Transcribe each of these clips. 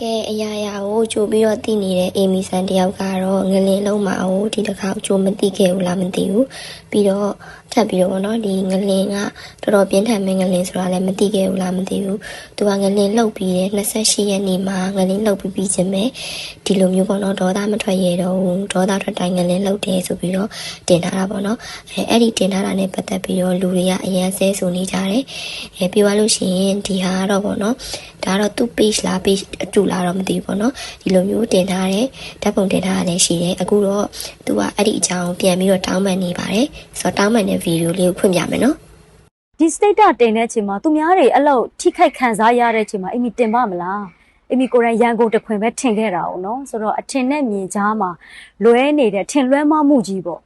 ကဲအရာရာကိုကြိုပြီးတော့သိနေတဲ့အေမီဆန်တယောက်ကတော့ငလင်လုံးမအောင်ဒီတစ်ခါကြိုမသိခဲ့ဘူးလားမသိဘူးပြီးတော့ထပ်ပြီးတော့ဗောနော်ဒီငလင်ကတော်တော်ပြင်းထန်မဲ့ငလင်ဆိုတာလည်းမသိခဲ့ဘူးလားမသိဘူးသူကငလင်လှုပ်ပြီးတဲ့28ရက်နေ့မှာငလင်လှုပ်ပြီးပြီးချင်းပဲဒီလိုမျိုးပေါ့နော်ဒေါသမထွက်ရတော့ဘူးဒေါသထွက်တိုင်းငလင်လှုပ်တယ်ဆိုပြီးတော့တင်ထားတာပေါ့နော်အဲအဲ့ဒီတင်ထားတာနဲ့ပတ်သက်ပြီးတော့လူတွေကအရန်ဆဲဆိုနေကြတယ်အဲပြောရလို့ရှိရင်ဒီဟာကတော့ဗောနော်ဒါကတော့သူ့ page လား page အတူလားတော့မသိဘူးပေါ့နော်ဒီလိုမျိုးတင်ထားတယ်ဓာတ်ပုံတင်ထားတာလည်းရှိတယ်အခုတော့သူကအဲ့ဒီအကြောင်းပြန်ပြီးတော့တောင်းပန်နေပါတယ်ဆိုတော့တောင်းပန်တဲ့ဗီဒီယိုလေးကိုဖွင့်ပြမယ်နော်ဒီ state တာတင်တဲ့အချိန်မှာသူများတွေအဲ့လောက်ထိခိုက်ခံစားရတဲ့အချိန်မှာအမီတင်ပါမလားအမီကိုယ်တိုင်ရန်ကုန်တစ်ခွင်ပဲထင်ခဲ့တာ哦နော်ဆိုတော့အထင်နဲ့မြင်ကြားမှာလွဲနေတဲ့ထင်လွဲမမှုကြီးပေါ့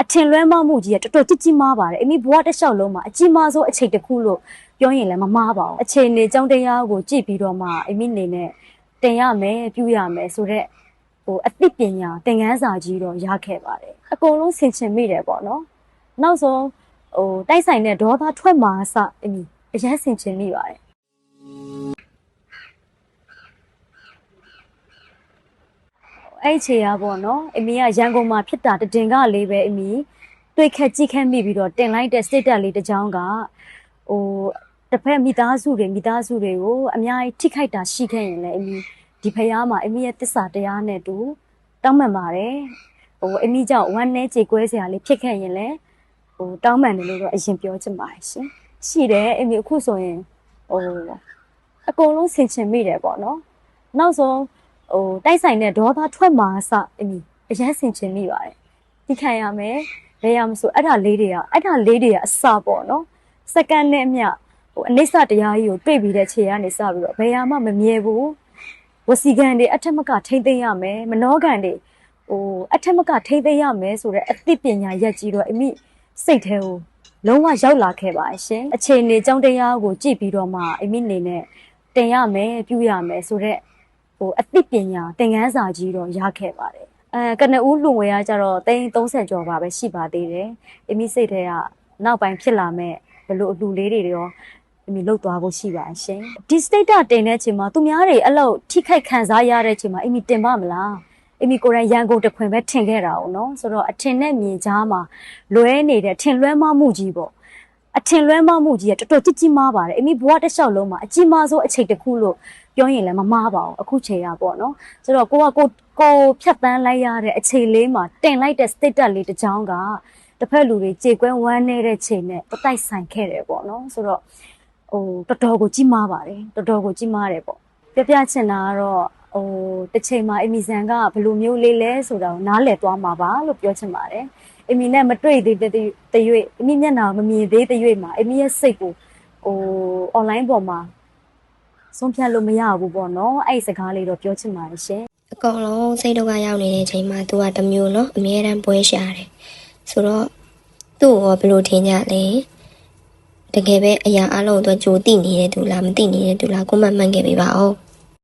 အထင်လွဲမမှုကြီးကတော်တော်ကြီးကြီးမားပါတယ်အမီဘဝတစ်လျှောက်လုံးမှာအကြီးမားဆုံးအချိန်တစ်ခုလို့ပြောရင်လည်းမမှားပါဘူးအချိန်နေကြောင်းတရားကိုကြည့်ပြီးတော့မှအမီနေနဲ့တင်ရမယ်ပြုရမယ်ဆိုတော့ဟိုအသိပညာသင်ခန်းစာကြီးတော့ရခဲ့ပါတယ်အကုန်လုံးဆင်ခြင်မိတယ်ပေါ့နော် နောက်ဆုံးဟိုတိုက်ဆိုင်တဲ့ဒေါသထွက်မှာအစအမီအရန်ဆင်ချင်မိပါတယ်အဲ့ချေရပေါ့နော်အမီကရန်ကုန်မှာဖြစ်တာတတင်ကလေးပဲအမီတွေ့ခက်ကြည့်ခက်မိပြီးတော့တင်လိုက်တဲ့ state လေးတစ်ကြောင်းကဟိုတစ်ဖက်မိသားစုတွေမိသားစုတွေကိုအများကြီးထိခိုက်တာရှိခဲ့ရင်လည်းအမီဒီဖရားမှာအမီရဲ့တစ္ဆာတရားနဲ့တူတောင်းပန်ပါတယ်ဟိုအမီကြောင့်ဝမ်းနဲ့ကြေကွဲစရာလေးဖြစ်ခဲ့ရင်လည်း ဟိုတောင်းပန်တယ်လို့တော့အရင်ပြောချင်ပါတယ်ရှင်ရှိတယ်အမေအခုဆိုရင်ဟိုအကုန်လုံးဆင်ခြင်မိတယ်ပေါ့နော်နောက်ဆုံးဟိုတိုက်ဆိုင်တဲ့ဒေါသထွက်မှာအစအမေအရင်ဆင်ခြင်မိပါတယ်ဒီခံရမယ်ဘယ်ရမဆိုအဲ့ဒါလေးတွေကအဲ့ဒါလေးတွေကအစပေါ့နော်စက္ကန့်နဲ့အမျှဟိုအနိစ္စတရားကြီးကိုတွေ့ပြီးတဲ့ခြေကနေစပြီးတော့ဘယ်ရမှမမြဲဘူးဝစီကံတွေအထက်မကထိမ့်သိမ်းရမယ်မနှောကံတွေဟိုအထက်မကထိမ့်သိမ်းရမယ်ဆိုတော့အသိပညာရက်ကြီးတော့အမိ စိတ်ထဲကိုလုံးဝရောက်လာခဲ့ပါရှင်အခြေအနေကြောင်းတရားကိုကြည့်ပြီးတော့မှအမိနေနဲ့တင်ရမယ်ပြုရမယ်ဆိုတော့ဟိုအသိပညာသင်ခန်းစာကြီးတော့ရခဲ့ပါတယ်အဲကနဦးလူငွေကကြတော့သိန်း30ကျော်ပါပဲရှိပါသေးတယ်အမိစိတ်ထဲကနောက်ပိုင်းဖြစ်လာမဲ့ဘလို့အလူလေးတွေရောအမိလုတ်သွားဖို့ရှိပါရှင်ဒီ state တင်တဲ့အချိန်မှာသူများတွေအဲ့လောက်ထိခိုက်ခံစားရတဲ့အချိန်မှာအမိတင်ပါမလား အမီကိုယ်တိုင်ရန်ကုန်တစ်ခွင်ပဲထင်ခဲ့တာ哦နော်ဆိုတော့အထင်နဲ့မြင်ကြားမှာလွဲနေတဲ့ထင်လွဲမမှုကြီးပေါ့အထင်လွဲမမှုကြီးကတော်တော်ကြီးကြီးမားပါတယ်အမီဘဝတစ်လျှောက်လုံးမှာအကြီးမားဆုံးအချိန်တစ်ခုလို့ပြောရင်လည်းမမားပါဘူးအခုချိန်ရပေါ့နော်ဆိုတော့ကိုကကိုကိုဖြတ်တန်းလိုက်ရတဲ့အချိန်လေးမှာတင်လိုက်တဲ့ state လေးတစ်ချောင်းကတစ်ဖက်လူတွေကြေကွဲဝမ်းနေတဲ့ချိန်နဲ့တတိုက်ဆိုင်ခဲ့တယ်ပေါ့နော်ဆိုတော့ဟိုတော်တော်ကိုကြီးမားပါတယ်တော်တော်ကိုကြီးမားတယ်ပေါ့ပြပြချင်တာကတော့ ဟိုတစ်ချိန်မှာအမီဆန်ကဘယ်လိုမျိုးလေးလဲဆိုတာကိုနားလည်သွားမှာပါလို့ပြောချင်ပါတယ်။အမီနဲ့မတွေ့သေးတဲ့တရွေ့အမီမျက်နှာကိုမမြင်သေးတဲ့ရွေ့မှာအမီရဲ့စိတ်ကိုဟို online ပေါ်မှာဆုံးဖြတ်လို့မရဘူးပေါ့နော်။အဲ့ဒီစကားလေးတော့ပြောချင်ပါတယ်ရှင်အကောင်လုံးစိတ်ဒုက္ခရောက်နေတဲ့အချိန်မှာသူကတစ်မျိုးနော်အမြဲတမ်းပွဲရှာတယ်ဆိုတော့သူ့ကိုဘယ်လိုထင်ကြလဲတကယ်ပဲအရာအလုံးအတွက်ကြိုသိနေတဲ့သူလားမသိနေတဲ့သူလားကိုမမှန်ခဲ့ပေးပါဦး